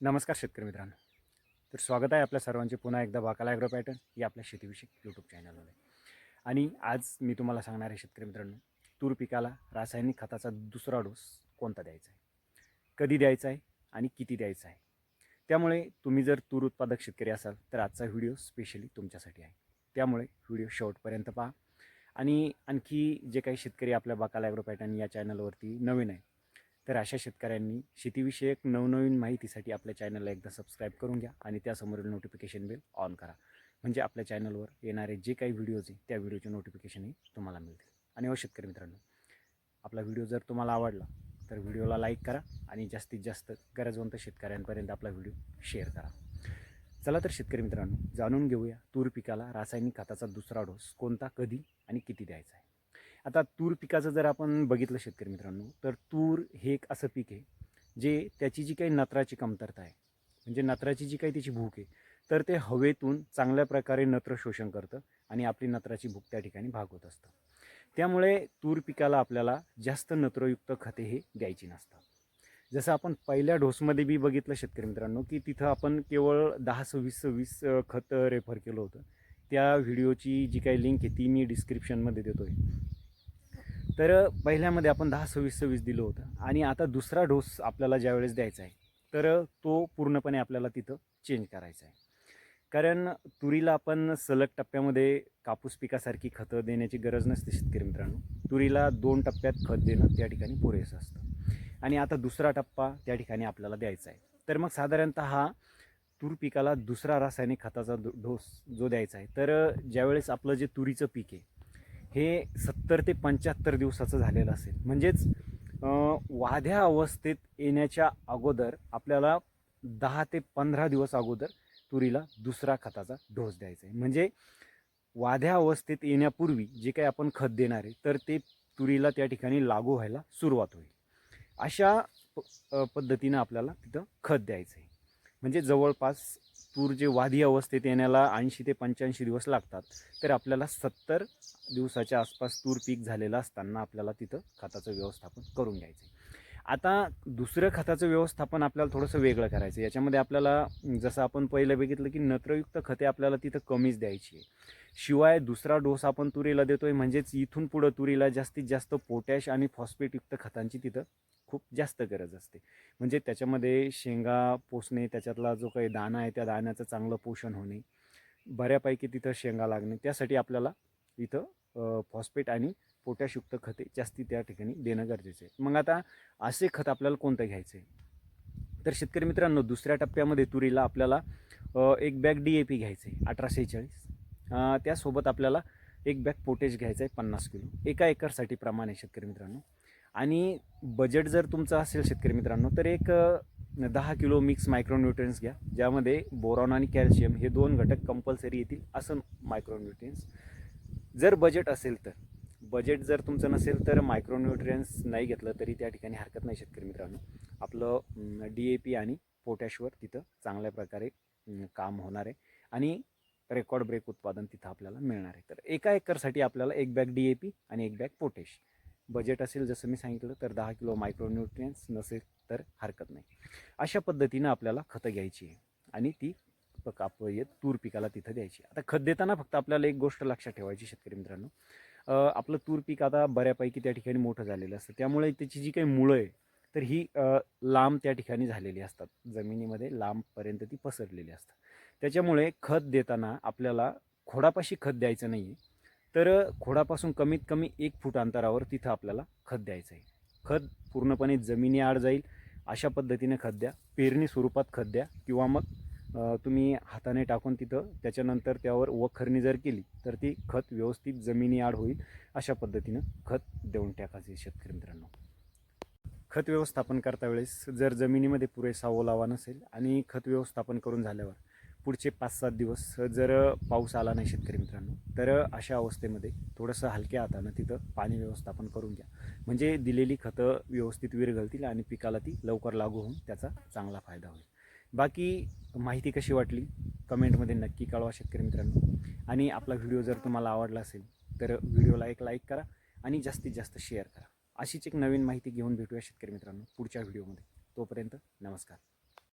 नमस्कार शेतकरी मित्रांनो. तर स्वागत आहे आपल्या सर्वांचे पुन्हा एकदा बाकाला ॲग्रो पॅटर्न या आपल्या शेतीविषयक यूट्यूब चॅनलवर आणि आज मी तुम्हाला सांगणार आहे शेतकरी मित्रांनो तूर पिकाला रासायनिक खताचा दुसरा डोस कोणता द्यायचा आहे? कधी द्यायचा आहे आणि किती द्यायचा आहे? त्यामुळे तुम्ही जर तूर उत्पादक शेतकरी असाल तर आजचा व्हिडिओ स्पेशली तुमच्यासाठी आहे. त्यामुळे व्हिडिओ शेवटपर्यंत पहा. आणि आणखी जे काही शेतकरी आपल्या बाकाला ॲग्रो पॅटर्न या चॅनलवरती नवीन आहे तर अशा शेतकऱ्यांनी शेतीविषयक नवनवीन माहितीसाठी आपल्या चॅनलला एकदा सबस्क्राईब करून घ्या आणि त्यासमोरील नोटिफिकेशन बिल ऑन करा. म्हणजे आपल्या चॅनलवर येणारे जे काही व्हिडिओज आहे त्या व्हिडिओचे नोटिफिकेशनही तुम्हाला मिळतील. आणि हो शेतकरी मित्रांनो आपला व्हिडिओ जर तुम्हाला आवडला तर व्हिडिओला लाईक करा आणि जास्तीत जास्त गरजवंत शेतकऱ्यांपर्यंत आपला व्हिडिओ शेअर करा. चला तर शेतकरी मित्रांनो जाणून घेऊया तूर पिकाला रासायनिक खताचा दुसरा डोस कोणता कधी आणि किती द्यायचा आहे? आता तूर पिकाचं जर आपण बघितलं शेतकरी मित्रांनो तर तूर हे एक असं पीक आहे जे त्याची जी काही नत्राची कमतरता आहे म्हणजे नत्राची जी काही त्याची भूक आहे तर ते हवेतून चांगल्या प्रकारे नत्र शोषण करतं आणि आपली नत्राची भूक त्या ठिकाणी भागवत असतं. त्यामुळे तूर पिकाला आपल्याला जास्त नत्रयुक्त खते हे द्यायची नसतात. जसं आपण पहिल्या डोसमध्ये बी बघितलं शेतकरी मित्रांनो की तिथं आपण केवळ दहा सव्वीस सव्वीस खतं रेफर केलं होतं. त्या व्हिडिओची जी काही लिंक आहे ती मी डिस्क्रिप्शनमध्ये देतो आहे तर पहिल्यामध्ये आपण दहा सव्वीस सव्वीस दिलं होतं. आणि आता दुसरा डोस आपल्याला ज्यावेळेस द्यायचा आहे तर तो पूर्णपणे आपल्याला तिथं चेंज करायचा आहे. कारण तुरीला आपण सलग टप्प्यामध्ये कापूस पिकासारखी खतं देण्याची गरज नसते शेतकरी मित्रांनो. तुरीला दोन टप्प्यात खत देणं त्या ठिकाणी पुरेसं असतं. आणि आता दुसरा टप्पा त्या ठिकाणी आपल्याला द्यायचा आहे. तर मग साधारणतः हा तूर पिकाला दुसरा रासायनिक खताचा डोस जो द्यायचा आहे. तर ज्यावेळेस आपलं जे तुरीचं पीक आहे हे सत्तर ते पंच्याहत्तर दिवसाचं झालेलं असेल. म्हणजेच वाध्या अवस्थेत येण्याच्या अगोदर आपल्याला दहा ते पंधरा दिवस अगोदर तुरीला दुसरा खताचा डोस द्यायचा आहे. म्हणजे वाध्या अवस्थेत येण्यापूर्वी जे काही आपण खत देणार आहे तर ते तुरीला त्या ठिकाणी लागू व्हायला सुरुवात होईल. अशा प पद्धतीनं आपल्याला तिथं खत द्यायचं आहे. म्हणजे जवळपास तूर जे वादी अवस्थेत येण्याला ऐंशी ते पंच्याऐंशी दिवस लागतात. तर आपल्याला सत्तर दिवसाच्या आसपास तूर पीक झालेलं असताना आपल्याला तिथं खताचं व्यवस्थापन करून घ्यायचं आहे. आता दुसरं खताचं व्यवस्थापन आपल्याला थोडंसं वेगळं करायचं आहे. याच्यामध्ये आपल्याला जसं आपण पहिलं बघितलं की नत्रयुक्त खते आपल्याला तिथं कमीच द्यायची आहे. शिवाय दुसरा डोस आपण तुरीला देतोय म्हणजेच इथून पुढं तुरीला जास्तीत जास्त पोटॅश आणि फॉस्फेटयुक्त खतांची तिथं खूप जास्त गरज असते. म्हणजे त्याच्यामध्ये शेंगा पोसणे त्याच्यातला जो काही दाणा आहे त्या दाण्याचं चांगलं पोषण होणे बऱ्यापैकी तिथं शेंगा लागणे त्यासाठी आपल्याला इथं फॉस्फेट आणि पोटॅशयुक्त खते जास्ती त्या ठिकाणी देणं गरजेचं आहे. मग आता असे खत आपल्याला कोणतं घ्यायचं आहे तर शेतकरी मित्रांनो दुसऱ्या टप्प्यामध्ये तुरीला आपल्याला एक बॅग डी ए पी घ्यायचं आहे अठराशे चाळीस. त्यासोबत आपल्याला एक बॅग पोटेज घ्यायचं आहे पन्नास किलो. एका एकरसाठी प्रमाण आहे शेतकरी मित्रांनो. आणि बजेट जर तुमचं असेल शेतकरी मित्रांनो तर एक दहा किलो मिक्स मायक्रोन्युट्रियन्स घ्या. ज्यामध्ये बोरॉन आणि कॅल्शियम हे दोन घटक कंपल्सरी येतील असं मायक्रोन्युट्रियन्स जर बजेट असेल तर बजेट जर तुमचं नसेल तर मायक्रोन्युट्रियन्स नाही घेतलं तरी त्या ठिकाणी हरकत नाही शेतकरी मित्रांनो. आपलं डी ए पी आणि पोटॅशवर तिथं चांगल्या प्रकारे काम होणार आहे. आणि रेकॉर्ड ब्रेक उत्पादन तिथं आपल्याला मिळणार आहे. तर एका एकरसाठी आपल्याला एक बॅग डी ए पी आणि एक बॅग पोटॅश. बजेट असेल जसं मी सांगितलं तर दहा किलो मायक्रोन्युट्रियन्स नसेल तर हरकत नाही. अशा पद्धतीनं आपल्याला खतं घ्यायची आहे आणि ती प- काप येत तूर पिकाला तिथं द्यायची आता खत देताना फक्त आपल्याला एक गोष्ट लक्षात ठेवायची शेतकरी मित्रांनो. आपलं तूर पीक आता बऱ्यापैकी त्या ठिकाणी मोठं झालेलं असतं. त्यामुळे त्याची जी काही मुळं आहे तर ही लांब त्या ठिकाणी झालेली असतात. जमिनीमध्ये लांबपर्यंत ती पसरलेली असतात. त्याच्यामुळे खत देताना आपल्याला खोडापाशी खत द्यायचं नाही आहे तर खोडापासून कमीत कमी एक फूट अंतरावर तिथं आपल्याला खत द्यायचं आहे. खत पूर्णपणे जमिनी आड जाईल. अशा पद्धतीने खत द्या. पेरणी स्वरूपात खत द्या. किंवा मग तुम्ही हाताने टाकून तिथं त्याच्यानंतर त्यावर वखरणी जर केली तर ती खत व्यवस्थित जमिनी आड होईल. अशा पद्धतीनं खत देऊन टाकायचे शेतकरी मित्रांनो. खत व्यवस्थापन करता वेळेस जर जमिनीमध्ये पुरेसा ओलावा नसेल आणि खत व्यवस्थापन करून झाल्यावर पुढचे पाच सात दिवस जर पाऊस आला नाही शेतकरी मित्रांनो तर अशा अवस्थेमध्ये थोडंसं हलक्या हातानं तिथं पाणी व्यवस्थापन करून घ्या. म्हणजे दिलेली खतं व्यवस्थित विरघळतील आणि पिकाला ती लवकर लागू होऊन त्याचा चांगला फायदा होईल. बाकी माहिती कशी वाटली? कमेंटमध्ये नक्की कळवा शेतकरी मित्रांनो. आणि आपला व्हिडिओ जर तुम्हाला आवडला असेल तर व्हिडिओला एक लाईक करा आणि जास्तीत जास्त शेअर करा. अशीच एक नवीन माहिती घेऊन भेटूया शेतकरी मित्रांनो पुढच्या व्हिडिओमध्ये. तोपर्यंत नमस्कार.